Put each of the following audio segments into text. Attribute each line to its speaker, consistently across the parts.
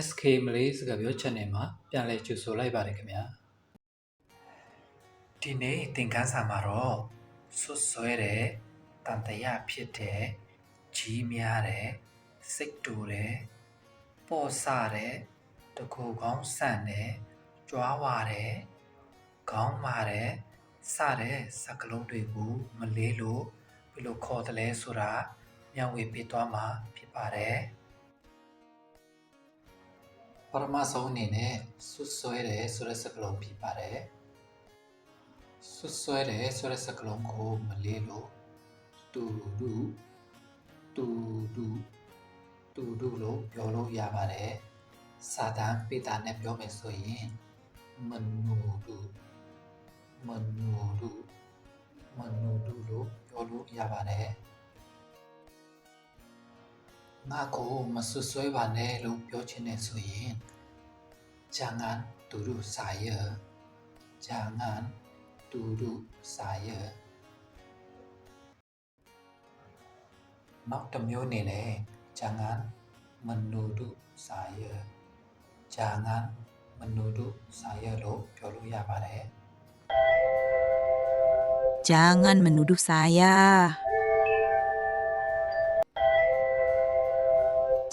Speaker 1: င်္ဂလာပါခင်ဗျာ SK Malay စကားပြော channel မှာပြန်လည်ကြိုဆိုလိုက်ပါတယ်ခင်ဗျာဒီနေ့သင်ခန်းစာမှာတော့ဆွတ်ဆွဲတဲ့တန်တရာဖြစ်တဲ့ကြီးများတဲ့စိတ်တူတဲ့ပေါ်ဆတဲ့တကူကောင်းဆန့်တဲ့ကြွားဝတဲ့ခေါင်းမာတဲ့စတဲ့စကလုံးတွေကိုမလေးလို့ဘယ်လိုခေါ်တယ်လဲဆိုတာမျှဝေပေးသွားမှာဖြစ်ပါတယ် ပထမဆုံးအနေနဲ့ဆွတ်ဆွဲတယ်ဆိုတဲ့စကားလုံးဖြစ်ပါတယ်ဆွတ်ဆွဲတယ်ဆိုတဲ့စကားလုံးကိုမလေးလို့တူတူတူတူတူတူလို့ပြောလို့ရပါတယ်စာတန်ပိတာနဲ့ပြောမယ်ဆိုရင်မနူတူမနူတူမနူတူလို့ပြောလို့ရပါတယ် ငါကိုမဆွဆွဲပါနဲ့လို့ပြောချင်နေဆိုရင်ဂျာငန်တူတူစာရဂျာငန်တူတူစာရနောက်တစ်မျိုးအနေနဲ့ဂျာငန်မနူတူစာရဂျာငန်မနူတူစာရလို့ပြောလို့ရပါတယ်
Speaker 2: Jangan menuduh saya.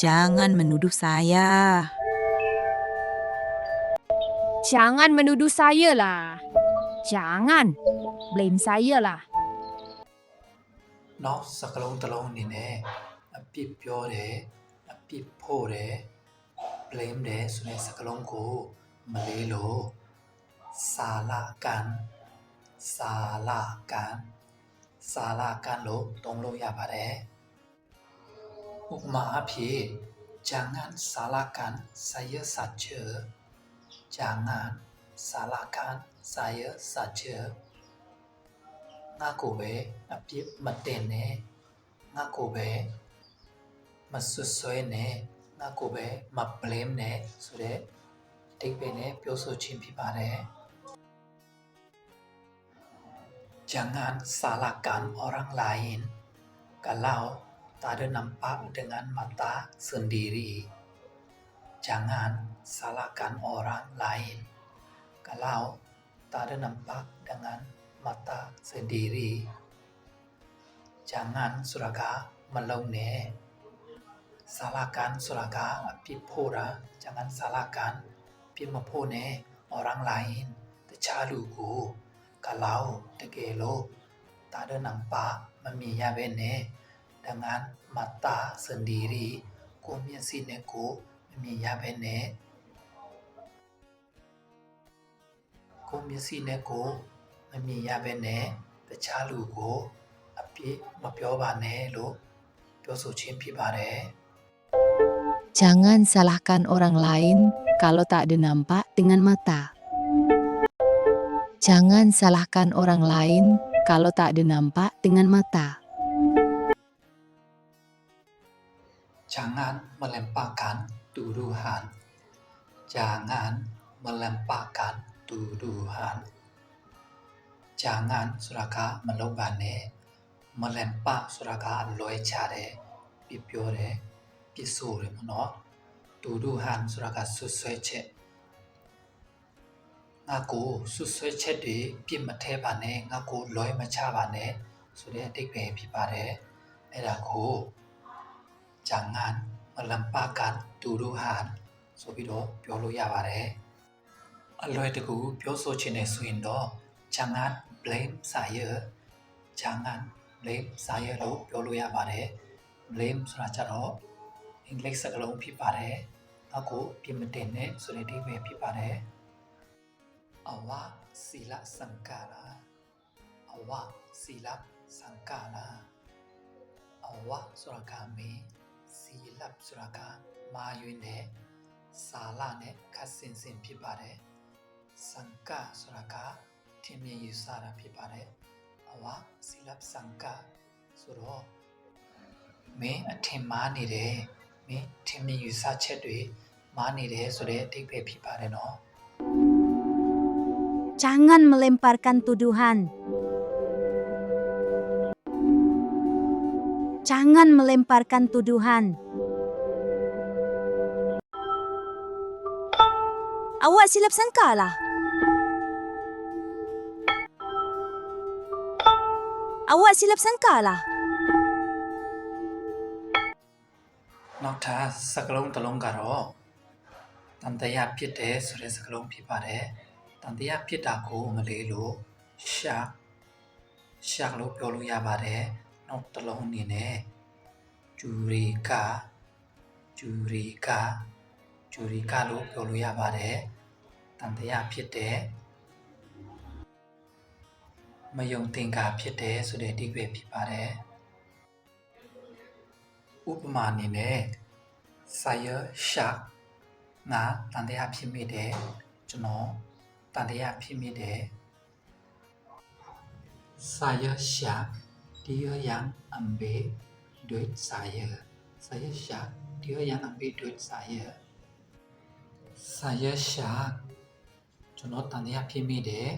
Speaker 2: Jangan menuduh saya.
Speaker 3: Jangan menuduh saya lah. Jangan. Blame saya lah.
Speaker 1: နောက်စကလုံးတစ်လုံးအနေနဲ့အပြစ်ပြောတယ်အပြစ်ဖို့တယ် blame တယ်ဆိုတဲ့စကလုံးကိုမလေးလို့စာလာကန်စာလာကန်စာလာကန်လို့သုံးလို့ရပါတယ် ဥပမာအဖြစ် jangan salahkan saya saja jangan salahkan saya saja ငါကိုပဲအပြစ်မတင်နဲ့ငါကိုပဲမဆွဆွဲနဲ့ငါကိုပဲမ blame နဲ့ဆိုတဲ့အဓိပ္ပာယ်နဲ့ပြောဆိုခြင်းဖြစ်ပါတယ် Jangan salahkan orang lain kalau tak ada nampak dengan mata sendiri. Jangan salahkan orang lain kalau tak ada nampak dengan mata sendiri. Jangan suraka melone. Salahkan suraka pipora. Jangan salahkan pimapone orang lain. Tercaluku. Kalau tegelo tak ada nampak memia bene dengan mata sendiri. Kumia sineku memia bene. ကိုမျက်စိနဲ့ကိုမမြင်ရဘဲနဲ့တခြားလူကိုအပြစ်မပြောပါနဲ့လို့ပြောဆိုခြင်းဖြစ်ပါတယ်
Speaker 2: Jangan salahkan orang lain kalau tak ada nampak dengan mata. Jangan salahkan orang lain kalau tak ada nampak dengan mata.
Speaker 1: Jangan melemparkan tuduhan jangan melemparkan tuduhan jangan ဆိုတာကမလုပ်ပါနဲ့မလမ်ပါဆိုတာကလွဲချတယ်ပြပြောတယ်ပြဆိုတယ်မနော်တူဒူဟန်ဆိုတာကဆွဆွဲချက်ငါကိုဆွဆွဲချက်တွေပြစ်မထဲပါနဲ့ငါကိုလွဲမချပါနဲ့ဆိုတဲ့အတိတ်ပဲဖြစ်ပါတယ်အဲ့ဒါကို jangan melampakan tuduhan ဆိုပြီးတော့ပြောလို့ရပါတယ်အလွယ်တကူပြောဆိုချင်တဲ့ဆိုရင်တော့ jangan blame saya jangan blame saya လို့ပြောလို့ရပါတယ် blame ဆိုတာကြတော့အင်္ဂလိပ်စကားလုံးဖြစ်ပါတယ်။နောက်ကိုပြင်မတင်နဲ့ဆိုတဲ့အဓိပ္ပာယ်ဖြစ်ပါတယ်။အဝစီလစံကာလာအဝစီလစံကာလာအဝဆိုတာကမင်း စီလဆိုတာကမာယွင်းနဲ့စာလနဲ့ခတ်စင်စင်ဖြစ်ပါတယ်။စံကာဆိုတာကထင်မြင်ယူဆတာဖြစ်ပါတယ်။အဝစီလစံကာဆိုတော့ မင်းအထင်မှားနေတယ်မင်းထင်မြင်ယူဆချက်တွေမှားနေတယ်ဆိုတဲ့အဓိပ္ပာယ်ဖြစ်ပါတယ်နော်
Speaker 4: Jangan melemparkan tuduhan. Jangan melemparkan tuduhan. Awak silap sangka lah. Awak silap sangka lah.
Speaker 1: နောက်ထပ်စကလုံးတစ်လုံးကတော့တန်တရားဖြစ်တယ်ဆိုတဲ့စကလုံးဖြစ်ပါတယ်တန်တရားဖြစ်တာကိုမလေးလို့ရှာရှာလို့ပြောလို့ရပါတယ် နောက်တစ်လုံးအနေနဲ့ဂျူရီကာဂျူရီကာဂျူရီကာလို့ပြောလို့ရပါတယ်တန်တရားဖြစ်တယ်မယုံသင်္ကာဖြစ်တယ်ဆိုတဲ့အဓိပ္ပာယ်ဖြစ်ပါတယ်ဥပမာအနေနဲ့ဆာယရှာငါတန်တရားဖြစ်မိတယ်ကျွန်တော်တန်တရားဖြစ်မိတယ်ဆာယရှာဒီယယံအမ်ဘေဒွိဆာယဆာယရှာ ဒီယယံအမ်ဘေဒွိဆာယဆာယရှာကျွန်တော်တန်တရားဖြစ်မိတယ်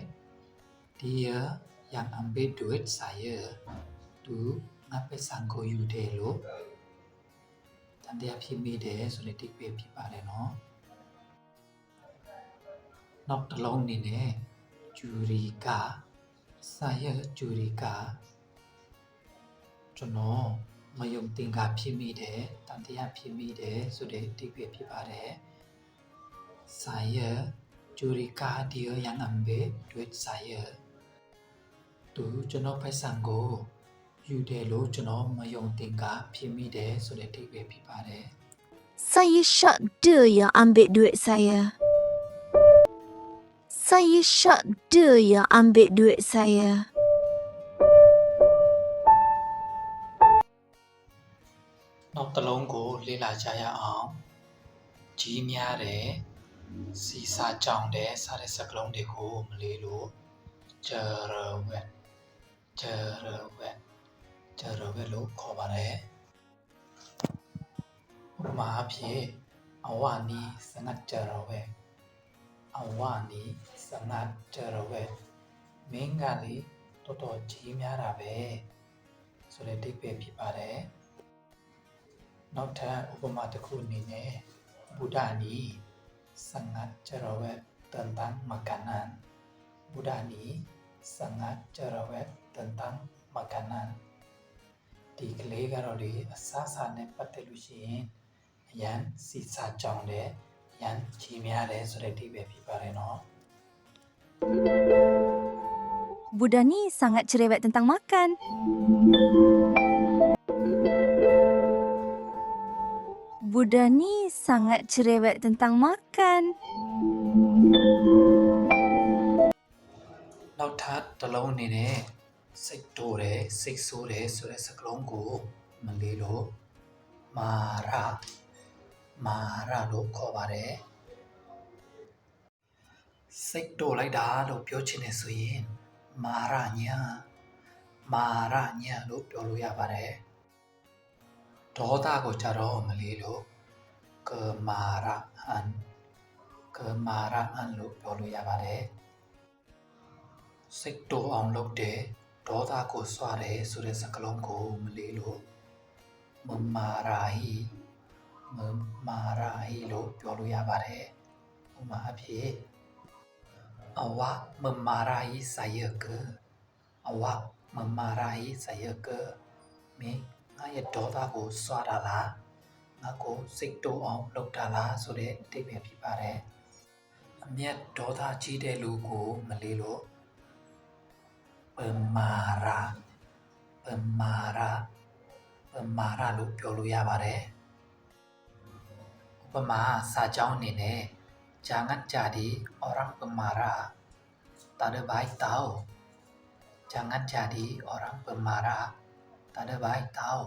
Speaker 1: ဒီယယံအမ်ဘေဒွိဆာယသူငါပဲစံကိုယူတယ်လို့တ က်တစ်လုံးအနေနဲ့ဂျူရီကာစာရဂျူရီကာကျွန်တော်မယုံတင်ကာဖြစ်မိတယ်တန်တရားဖြစ်မိတယ်ဆိုတဲ့တိတ်ပဲဖြစ်ပါတယ်စာရဂျူရီကာဒီယယန်အမ်ဘေဒွိစာရသူကျွန်တော်ဖိုက်ဆန်ကိုယူတယ်လို့ကျွန်တော်မယုံတင်ကာဖြစ်မိတယ်ဆိုတဲ့တိတ်ပဲဖြစ်ပါတယ်
Speaker 4: Saya syak dia yang ambil duit saya. Saya syak dia yang ambil duit saya.
Speaker 1: နောက်တစ်လုံးကိုလေ့လာကြရအောင်ကြီးများတယ်စီစာကြောင်တယ်စတဲ့စကလုံးတွေကိုမလေးလို့ဂျရဝက်ဂျရဝက်ဂျရဝက်လို့ခေါ်ပါတယ်ဥပမာအဖြစ်အဝနီစငတ်ဂျရဝက်အဝနီစငတ်ဂျရဝက်မင်းကလေတော်တော်ကြီးများတာပဲဆိုတဲ့အိဗယ်ဖြစ်ပါတယ် နောက်ထပ်ဥပမာတစ်ခုအနေနဲ့ဘုဒ္ဓနီစံငတ်ကြရဝက်တန်တန်မကနန်ဘုဒ္ဓနီစံငတ်ကြရဝက်တန်တန်မကနန်ဒီကလေးကတော့လေအစအစာနဲ့ပတ်သက်လို့ရှိရင်အရန်စီစာကြောင်တယ်အရန်ချီများတယ်ဆိုတဲ့အဓိပ္ပာယ်ဖြစ်ပါတယ်နော်
Speaker 4: Budani sangat cerewet tentang makan. Buddha ni sangat cerewet tentang makan.
Speaker 1: နောက်ထပ်တစ်လုံးအနေနဲ့စိတ်တိုးတယ်စိတ်ဆိုးတယ်ဆိုတဲ့စကားလုံးကိုမလေးလို့မာရမာရလို့ခေါ်ပါတယ်စိတ်တိုးလိုက်တာလို့ပြောချင်တယ်ဆိုရင်မာရညာမာရညာလို့ပြောလို့ရပါတယ်ဒေါသကိုကြတော့မလေးလို့ ကမာရဟန်ကမာရဟန်လို့ပြောလို့ရပါတယ်စိတ်တိုးအောင်လုပ်တယ်ဒေါသကိုစွာတယ်ဆိုတဲ့စကားလုံးကိုမလေးလို့မမာရာဟီမမာရာဟီလို့ပြောလို့ရပါတယ်ဥပမာအဖြစ်အဝမမာရာဟီဆိုင်ရကအဝမမာရာဟီဆိုင်ရကမင်းငါရဲ့ဒေါသကိုစွာတာလား ငါကိုစိတ်တိုးအောင်လုပ်တာလားဆိုတဲ့အတိတ်ပဲဖြစ်ပါတယ်အမျက်ဒေါသကြီးတဲ့လူကိုမလေးလို့ပမာရာပမာရာပမာရာလို့ပြောလို့ရပါတယ်ဥပမာစာကြောင်းအနေနဲ့ဂျာငတ်ဂျာဒီအော်ရပမာရာတာဒဘိုင်တောက်ဂျာငတ်ဂျာဒီအော်ရပမာရာတာဒဘိုင်တောက်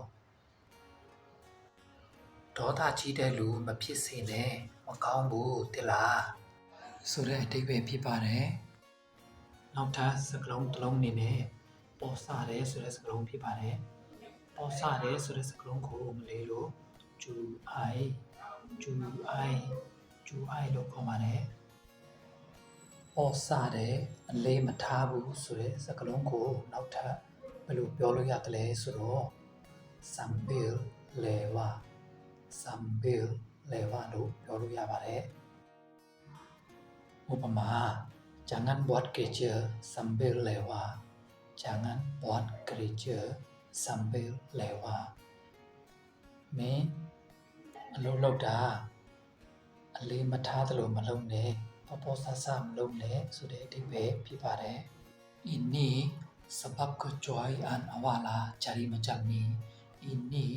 Speaker 1: ဒေါသကြီးတဲ့လူမဖြစ်စေနဲ့မကောင်းဘူးတိလားဆိုတဲ့အတိတ်ပဲဖြစ်ပါတယ်နောက်ထပ်စကလုံးတစ်လုံးအနေနဲ့ပေါ်စားတယ်ဆိုတဲ့စကလုံးဖြစ်ပါတယ်။ပေါ်စားတယ်ဆိုတဲ့စကလုံးကိုမလေးလို့ဂျူအိုင်ဂျူအိုင်ဂျူအိုင်လို့ခေါ်ပါတယ်။ပေါ်စားတယ်အလေးမထားဘူးဆိုတဲ့စကလုံးကိုနောက်ထပ်ဘယ်လိုပြောလို့ရတယ်လဲဆိုတော့ sambil lewa sambil lewa လို့ပြောလို့ရပါတယ်။ ဥပမာ jangan buat kerja sambil lewat jangan buat kerja sambil lewat မင်းအလုပ်လုပ်တာအလေးမထားသလိုမလုပ်နဲ့ပေါ်ပေါ်ဆဆမလုပ်နဲ့ဆိုတဲ့အဓိပ္ပာယ်ဖြစ်ပါတယ် ini sebab kecuaian awala jadi macam ni ini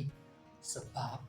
Speaker 1: sebab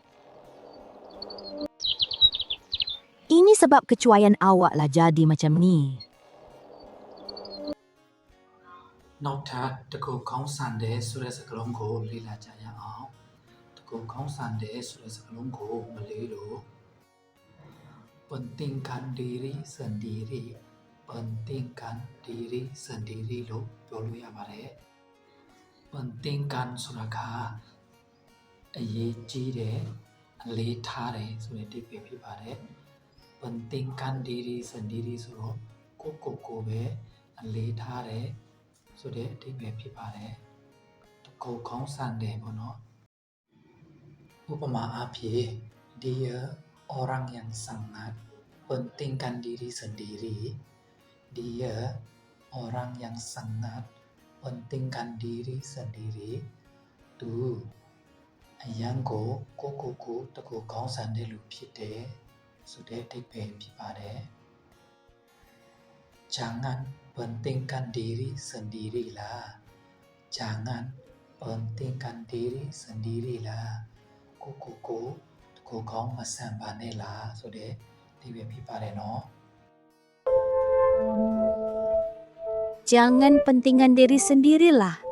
Speaker 4: sebab kecuaian awak lah jadi macam ni.
Speaker 1: နောက်ထပ်တကူကောင်းဆန်တဲ့ဆိုတဲ့စကားလုံးကိုလေ့လာကြရအောင်တကူကောင်းဆန်တဲ့ဆိုတဲ့စကားလုံးကိုမလေးလို့ pentingkan diri sendiri pentingkan diri sendiri လို့ပြောလို့ရပါတယ် pentingkan ဆိုတာကအရေးကြီးတယ်အလေးထားတယ်ဆိုတဲ့တိပ္ပယ်ဖြစ်ပါတယ် pentingkan diri sendiri ဆိုတော့ကိုယ့်ကိုယ်ကိုယ်ပဲအလေးထားတယ်ဆိုတဲ့အဓိပ္ပာယ်ဖြစ်ပါတယ်တကူကောင်းဆန်တယ်ပေါ့နော်ဥပမာအားဖြင့် dia orang yang sangat pentingkan diri sendiri dia orang yang sangat pentingkan diri sendiri သူအယံကိုကိုကိုကိုတကူကောင်းဆန်တဲ့လူဖြစ်တယ် ဆိုတဲ့အဓိပ္ပာယ်ဖြစ်ပါတယ် jangan pentingkan diri sendirilah jangan pentingkan diri sendirilah ကိုကိုကိုကိုကောင်းမဆန်ပါနဲ့လားဆိုတဲ့ဒီပဲဖြစ်ပါတယ်နော်
Speaker 4: Jangan pentingkan diri sendirilah.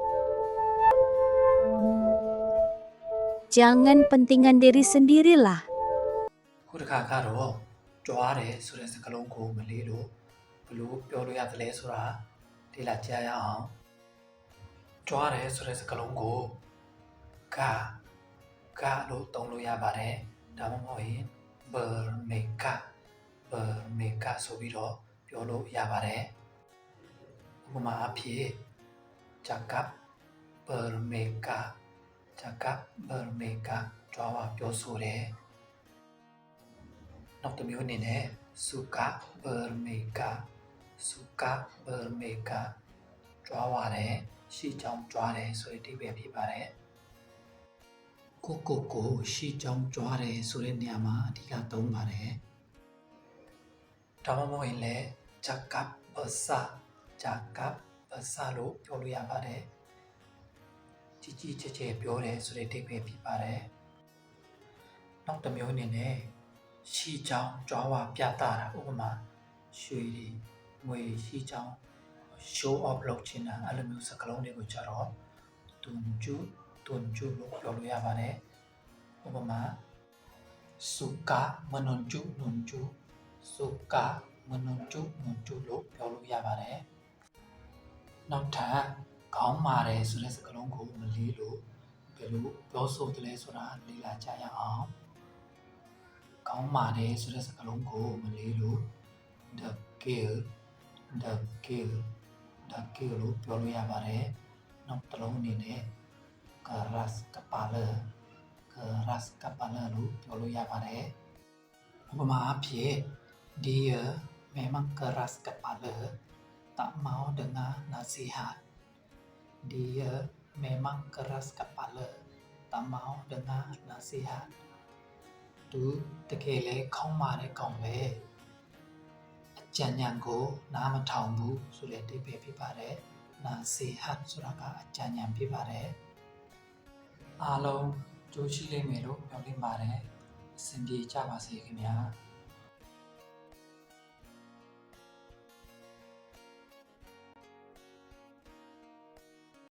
Speaker 4: Jangan pentingkan diri sendirilah.
Speaker 1: ခုတစ်ခါကတော့ကြွားတယ်ဆိုတဲ့စကားလုံးကိုမလေးလို့ဘလို့ပြောလို့ရသလဲဆိုတာဒီလာကြားရအောင်ကြွားတယ်ဆိုတဲ့စကားလုံးကိုကကလို့သုံးလို့ရပါတယ်ဒါမှမဟုတ်ရင် ber meka ber meka ဆိုပြီးတော့ပြောလို့ရပါတယ်ဥပမာအဖြစ် cakap ber meka cakap ber meka ကြွားပါပြောဆိုတယ် နောက်တစ်မျိုးအနေနဲ့ suka bermeka suka bermeka ကြွားပါတယ်ရှီချောင်းကြွားတယ်ဆိုတဲ့အဓိပ္ပာယ်ဖြစ်ပါတယ်ကိုကိုကိုရှီချောင်းကြွားတယ်ဆိုတဲ့နေရာမှာအဓိကသုံးပါတယ်ဒါမှမဟုတ်ရင်လည်း jakap besa jakap besa လို့ပြောလို့ရပါတယ်ကြီးကြီးကျယ်ကျယ်ပြောတယ်ဆိုတဲ့အဓိပ္ပာယ်ဖြစ်ပါတယ်နောက်တစ်မျိုးအနေနဲ့ ရှိချောင်းကြွားဝပြတာတာဥပမာရွှေတွေငွေတွေရှိချောင်း show off လုပ်ချင်တာအဲ့လိုမျိုးစကားလုံးတွေကိုကြတော့တွန်ကျူတွန်ကျူလို့ပြောလို့ရပါတယ်ဥပမာစုကာမနွန်ကျူနွန်ကျူစုကာမနွန်ကျူနွန်ကျူလို့ပြောလို့ရပါတယ်နောက်ထပ်ခေါင်းမာတယ်ဆိုတဲ့စကားလုံးကိုမလေးလို့ဘယ်လိုပြောဆိုတယ်လဲဆိုတာလေ့လာကြရအောင် ကောင်းပါတယ်ဆိုတဲ့စကားလုံးကိုမလေးလို့ the kill the kill the kill လို့ပြောလို့ရပါတယ်။နောက်တစ်လုံးအနေနဲ့ keras kepala keras kepala လို့ပြောလို့ရပါတယ်။ဥပမာအဖြစ် dia memang keras kepala tak mau dengar nasihat dia memang keras kepala tak mau dengar nasihat သူတကယ်လဲခေါင်းမာတဲ့ကောင်ပဲအကြံဉာဏ်ကို နားမထောင်ဘူးဆိုတဲ့အဓိပ္ပာယ်ဖြစ်ပါတယ်နာစီဟတ်ဆိုတာကအကြံဉာဏ်ဖြစ်ပါတယ်အားလုံးကြိုးရှိလိမ့်မယ်လို့ပြောလိမ့်ပါတယ်အဆင်ပြေကြပါစေခင်ဗျာ